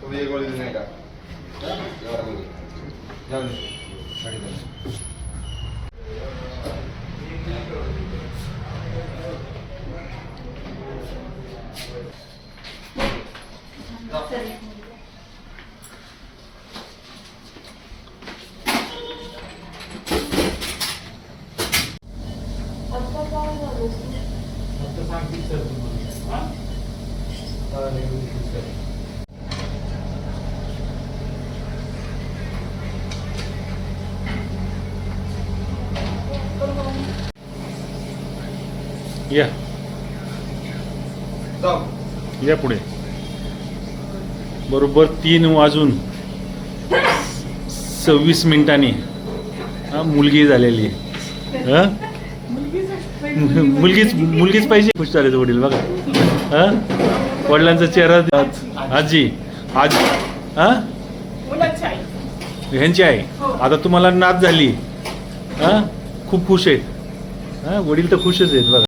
तुम्ही एक गोळी दिली नाही का हा? एवढा गोळी. जाऊ दे. गाडी जाऊ. या जाऊ या. पुढे. बरोबर तीन वाजून सव्वीस मिनिटांनी. हा मुलगी झालेली आहे. हा? मुलगीच मुलगीच पाहिजे. खुश झाले वडील बघा. हा? वडिलांचा चेहरा आज- आजी आज हा? ह्यांची आहे आता तुम्हाला नाच झाली. हा? खूप खुश आहेत. हा? वडील तर खुशच आहेत बघा.